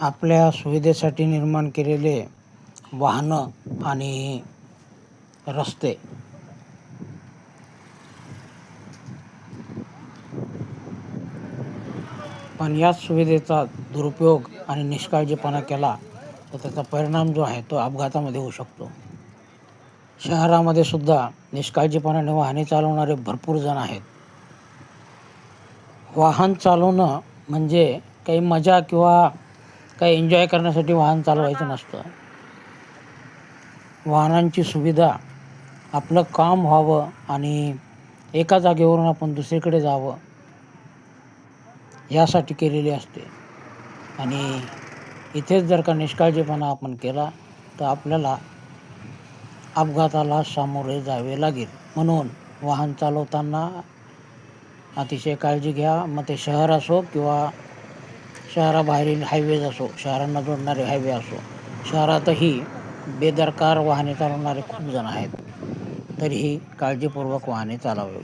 आपल्या सुविधेसाठी निर्माण केलेले वाहनं आणि रस्ते. पण याच सुविधेचा दुरुपयोग आणि निष्काळजीपणा केला तर त्याचा परिणाम जो आहे तो अपघातामध्ये होऊ शकतो. शहरामध्ये सुद्धा निष्काळजीपणाने वाहने चालवणारे भरपूर जण आहेत. वाहन चालवणं म्हणजे काही मजा किंवा काही एन्जॉय करण्यासाठी वाहन चालवायचं नसतं. वाहनांची सुविधा आपलं काम व्हावं आणि एका जागेवरून आपण दुसरीकडे जावं यासाठी केलेली असते. आणि इथेच जर का निष्काळजीपणा आपण केला तर आपल्याला अपघाताला सामोरे जावे लागेल. म्हणून वाहन चालवताना अतिशय काळजी घ्या. मग ते शहर असो किंवा शहराबाहेरील हायवेज असो शहरांना जोडणारे हायवे असो शहरातही बेदरकार वाहने चालवणारे खूप जण आहेत. तरीही काळजीपूर्वक वाहने चालवावी